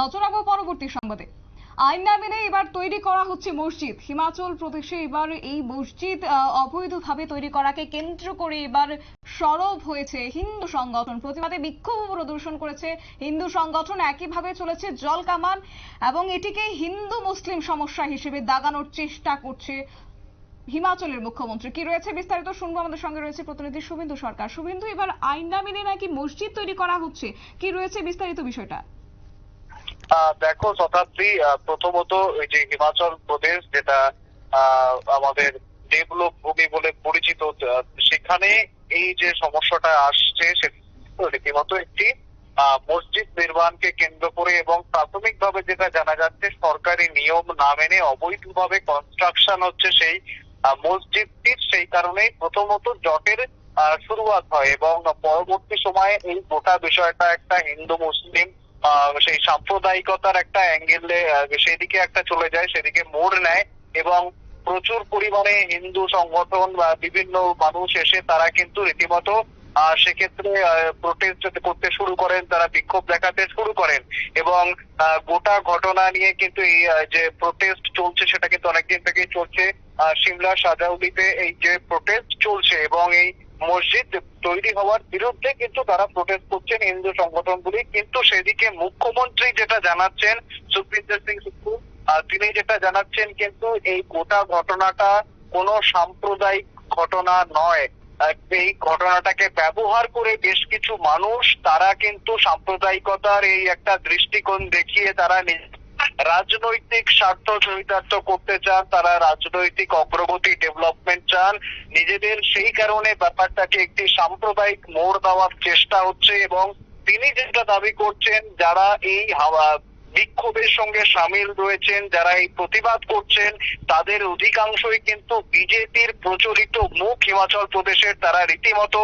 নজর রাখব পরবর্তী সংবাদে। আইন না মেনে এবার তৈরি করা হচ্ছে মসজিদ। হিমাচল প্রদেশে এবার এই মসজিদ অবৈধভাবে তৈরি করাকে কেন্দ্র করে এবার সরব হয়েছে হিন্দু সংগঠন। প্রতিবাদে বিক্ষোভ প্রদর্শন করেছে হিন্দু সংগঠন। একইভাবে চলেছে জল কামান এবং এটিকে হিন্দু মুসলিম সমস্যা হিসেবে দাগানোর চেষ্টা করছে হিমাচলের মুখ্যমন্ত্রী। কি রয়েছে বিস্তারিত শুনব? আমাদের সঙ্গে রয়েছে প্রতিনিধি শুভেন্দু সরকার। শুভেন্দু, এবার আইন না মেনে নাকি মসজিদ তৈরি করা হচ্ছে? কি রয়েছে বিস্তারিত বিষয়টা? দেখো শতাব্দী প্রথমত ওই যে হিমাচল প্রদেশ, যেটা আমাদের ডেভেলপ ভূমি বলে পরিচিত সেখানে এই যে সমস্যাটা আসছে সেটা রীতিমতো একটি মসজিদ নির্মাণকে কেন্দ্র করে এবং প্রাথমিকভাবে যেটা জানা যাচ্ছে, সরকারি নিয়ম না মেনে অবৈধভাবে কনস্ট্রাকশন হচ্ছে সেই মসজিদটির, সেই কারণেই প্রথমত জটের শুরুয়াত হয় এবং পরবর্তী সময়ে এই গোটা বিষয়টা একটা হিন্দু মুসলিম সেই সাম্প্রদায়িকতার একটা অ্যাঙ্গেলে সেদিকে একটা চলে যায়, সেদিকে মোড় নেয় এবং প্রচুর পরিমাণে হিন্দু সংগঠন বা বিভিন্ন মানুষ এসে তারা কিন্তু রীতিমতো সেক্ষেত্রে প্রোটেস্ট করতে শুরু করেন, তারা বিক্ষোভ দেখাতে শুরু করেন এবং গোটা ঘটনা নিয়ে কিন্তু এই যে প্রোটেস্ট চলছে সেটা কিন্তু অনেকদিন থেকেই চলছে। সিমলা সাজাউলিতে এই যে প্রোটেস্ট চলছে এবং এই মসজিদ তৈরি হওয়ার বিরুদ্ধে কিন্তু তারা প্রোটেস্ট করছেন হিন্দু সংগঠনগুলি। কিন্তু সেদিকে মুখ্যমন্ত্রী যেটা জানাচ্ছেন, সুখবিন্দর সিং সুখু তিনি যেটা জানাচ্ছেন কিন্তু এই গোটা ঘটনাটা কোনো সাম্প্রদায়িক ঘটনা নয়। এই ঘটনাটাকে ব্যবহার করে বেশ কিছু মানুষ, তারা কিন্তু সাম্প্রদায়িকতার এই একটা দৃষ্টিকোণ দেখিয়ে তারা রাজনৈতিক স্বার্থ চরিতার্থ করতে চান, তারা রাজনৈতিক অগ্রগতি ডেভেলপমেন্ট চান। নিজেদের সেই কারণে ব্যাপারটাকে একটি সাম্প্রদায়িক মোড় দেওয়ার চেষ্টা হচ্ছে এবং তিনি যেটা দাবি করছেন, যারা এই হাওয়া বিক্ষোভের সঙ্গে সামিল রয়েছেন, যারা এই প্রতিবাদ করছেন, তাদের অধিকাংশই কিন্তু বিজেপির প্রচলিত মুখ হিমাচল প্রদেশের, তারা রীতিমতো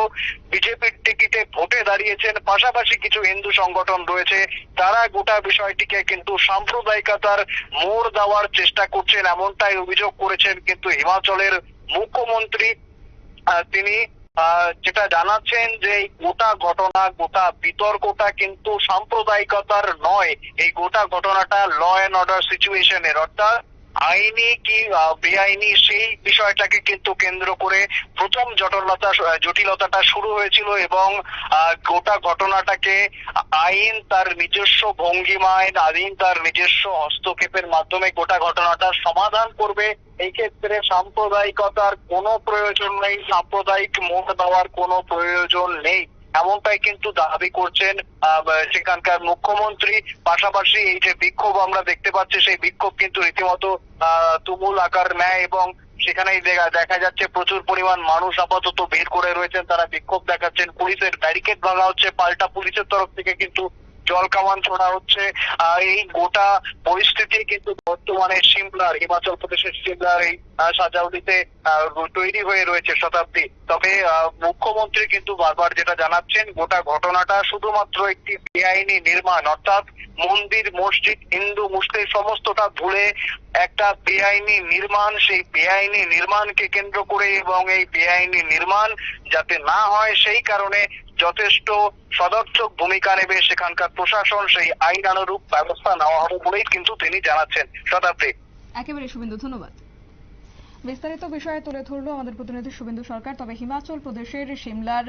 বিজেপির টিকিটে ভোটে দাঁড়িয়েছেন। পাশাপাশি কিছু হিন্দু সংগঠন রয়েছে, তারা গোটা বিষয়টিকে কিন্তু সাম্প্রদায়িকতার মোড় দেওয়ার চেষ্টা করছেন, এমনটাই অভিযোগ করেছেন কিন্তু হিমাচলের মুখ্যমন্ত্রী তিনি যেটা জানাচ্ছেন যে এই গোটা ঘটনা, গোটা বিতর্কটা কিন্তু সাম্প্রদায়িকতার নয়। এই গোটা ঘটনাটা ল অ্যান্ড অর্ডার সিচুয়েশনের অর্থাৎ আইনি কি বেআইনি সেই বিষয়টাকে কিন্তু কেন্দ্র করে প্রথম জটিলতা জটিলতাটা শুরু হয়েছিল এবং গোটা ঘটনাটাকে আইন তার নিজস্ব ভঙ্গিমায়, আইন তার নিজস্ব হস্তক্ষেপের মাধ্যমে গোটা ঘটনাটা সমাধান করবে। এই ক্ষেত্রে সাম্প্রদায়িকতার কোনো প্রয়োজন নেই, সাম্প্রদায়িক মোড় দেওয়ার কোনো প্রয়োজন নেই। এমনটাই কিন্তু দাবি করছেন সেখানকার মুখ্যমন্ত্রী। পাশাপাশি এই যে বিক্ষোভ আমরা দেখতে পাচ্ছি, সেই বিক্ষোভ কিন্তু রীতিমতো তুমুল আকার নেয় এবং সেখানেই দেখা যাচ্ছে প্রচুর পরিমাণ মানুষ আপাতত ভিড় করে রয়েছেন। তারা বিক্ষোভ দেখাচ্ছেন। পুলিশের ব্যারিকেড ভাঙা হচ্ছে। পাল্টা পুলিশের তরফ থেকে কিন্তু জল কামান ছোড়া হচ্ছে আহ, এই গোটা পরিস্থিতি কিন্তু বর্তমানে সিমলার হিমাচল প্রদেশের সিমলার এই সাজাউলিতে তৈরি হয়ে রয়েছে শতাব্দী। তবে মুখ্যমন্ত্রী কিন্তু বারবার যেটা জানাচ্ছেন গোটা ঘটনাটা শুধুমাত্র একটি বেআইনি নির্মাণ অর্থাৎ মন্দির মসজিদ হিন্দু মুসলিম সমস্তটা ভুলে একটা বেআইনি নির্মাণ সেই বেআইনি নির্মাণকে কেন্দ্র করে এবং এই বেআইনি নির্মাণ যাতে না হয় সেই কারণে যথেষ্ট সদর্থক ভূমিকা নেবে সেখানকার প্রশাসন, সেই আইনানুরূপ ব্যবস্থা নেওয়া হবে বলেই কিন্তু তিনি জানাচ্ছেন শতাব্দী একেবারে শুভেন্দু, ধন্যবাদ। বিস্তারিত বিষয়ে তুলে ধরলো আমাদের প্রতিনিধি শুভেন্দু সরকার। তবে হিমাচল প্রদেশের সিমলার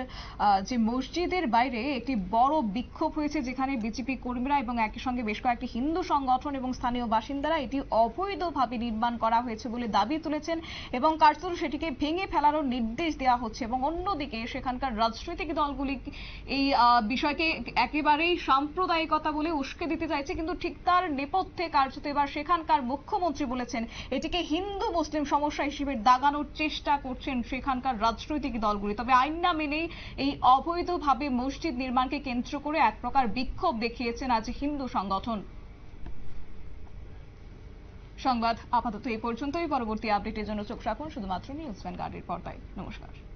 যে মসজিদের বাইরে একটি বড় বিক্ষোভ হয়েছে, যেখানে বিজেপি কর্মীরা এবং একই সঙ্গে বেশ কয়েকটি হিন্দু সংগঠন এবং স্থানীয় বাসিন্দারা এটি অবৈধভাবে নির্মাণ করা হয়েছে বলে দাবি তুলেছেন এবং কার্যত সেটিকে ভেঙে ফেলারও নির্দেশ দেওয়া হচ্ছে এবং অন্যদিকে সেখানকার রাজনৈতিক দলগুলি এই বিষয়কে একেবারেই সাম্প্রদায়িকতা বলে উস্কে দিতে চাইছে, কিন্তু ঠিক তার নেপথ্যে কার্যত এবার সেখানকার মুখ্যমন্ত্রী বলেছেন, এটিকে হিন্দু মুসলিম সমস্যা হিসেবে দাগানোর চেষ্টা করছেন সেখানকার রাজনৈতিক দলগুলি। তবে আইন না মেনেই এই অবৈধভাবে মসজিদ নির্মাণকে কেন্দ্র করে এক প্রকার বিক্ষোভ দেখিয়েছেন আজ হিন্দু সংগঠন। সংবাদ আপাতত এই পর্যন্তই। পরবর্তী আপডেটের জন্য চোখ রাখুন শুধুমাত্র নিউজ ভ্যানগার্ডের পর্দায়। নমস্কার।